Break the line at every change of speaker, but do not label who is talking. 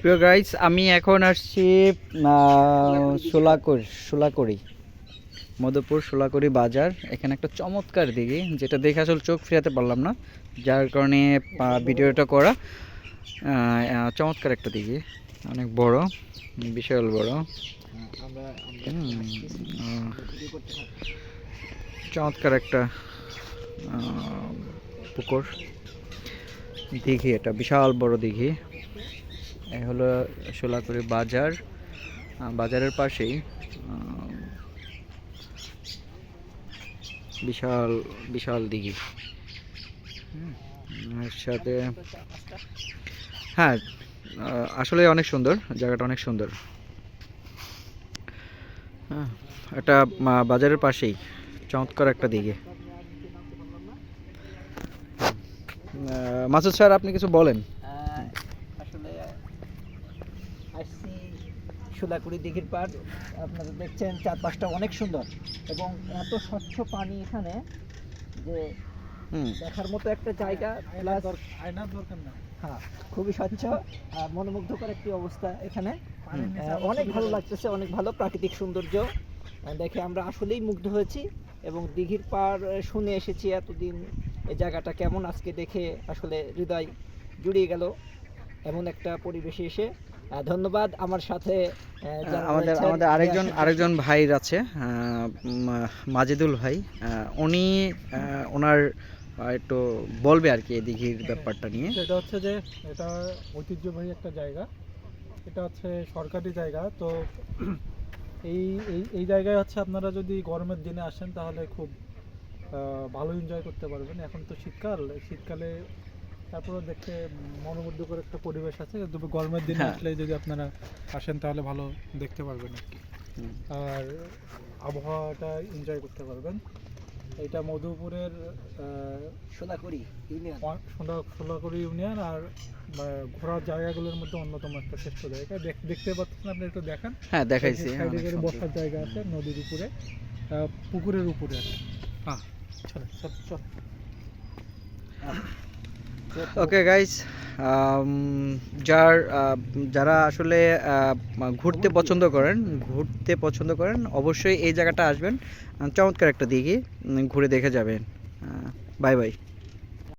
প্রিয় গাইস আমি এখন আসছি সোলাকর সোলাকড়ি মধুপুর সোলাকড়ি বাজার। এখানে একটা চমৎকার দিঘি, যেটা দেখে আসলে চোখ ফিরাতে পারলাম না, যার কারণে ভিডিওটা করা চমৎকার একটা দিঘি, অনেক বড়, বিশাল বড়। চমৎকার একটা পুকুর। দিঘি, এটা বিশাল বড় দিঘি। এ হলো সোলাকুড়ি বাজার। বাজারের পাশেই বিশাল বিশাল দিঘি। এর সাথে হ্যাঁ আসলে অনেক সুন্দর, জায়গাটা অনেক সুন্দর। হ্যাঁ এটা বাজারের পাশেই, চমৎকার একটা দিঘি। মাসুদ স্যার আপনি কিছু বলেন।
আসলে আসছি সুলাকুড়ি দিঘির পাড়। আপনারা দেখছেন চারপাশটা অনেক সুন্দর এবং এত স্বচ্ছ পানি এখানে যে
হুম।
দেখার মতো একটা জায়গা প্লাস
আয়নার দরকার না।
হ্যাঁ খুবই স্বচ্ছ আর মনোমুগ্ধকর একটি অবস্থা এখানে। অনেক ভালো লাগতেছে অনেক ভালো প্রাকৃতিক সৌন্দর্য। দেখে আমরা আসলেই মুগ্ধ হয়েছি এবং দিঘির পাড় শুনে এসেছি এতদিন। এই জায়গাটা কেমন আজকে দেখে আসলে হৃদয় জুড়িয়ে গেল। এমন একটা পরিবেশে এসে ধন্যবাদ আমার সাথে
আমাদের আমাদের আরেকজন। আরেকজন ভাই আছে মাজেদুল ভাই উনি ওনার একটু বলবে আর কি এই দিঘির ব্যাপারটা নিয়ে।
সেটা হচ্ছে যে এটা ঐতিহ্যবাহী একটা জায়গা। এটা হচ্ছে সরকারি জায়গা তো এই এই এই জায়গায় হচ্ছে আপনারা যদি গরমের দিনে আসেন তাহলে খুব ভালো এনজয় করতে পারবেন। এখন তো শীতকাল শীতকালে তারপরে দেখতে মনোমুগ্ধকর একটা পরিবেশ আছে। তবে গরমের দিনে
হ্যাঁ।
আসলে যদি আপনারা আসেন তাহলে ভালো দেখতে পারবেন আর কি। আর আবহাওয়াটা এনজয় করতে পারবেন। এটা মধুপুরের আহ,
সোনাকুড়ি ইউনিয়ন।
সোনাকুড়ি ইউনিয়ন আর ঘোরার জায়গাগুলোর মধ্যে অন্যতম একটা শ্রেষ্ঠ জায়গা। দেখ- দেখতে পাচ্ছেন আপনি একটু দেখান।
হ্যাঁ দেখাইছি।
বসার জায়গা আছে নদীর উপরে আহ, পুকুরের উপরে আর কি। হ্যাঁ
ওকে গাইস যার যারা আসলে ঘুরতে পছন্দ করেন, ঘুরতে পছন্দ করেন, অবশ্যই এই জায়গাটা আসবেন। চমৎকার একটা দিঘি ঘুরে দেখে যাবেন। Bye bye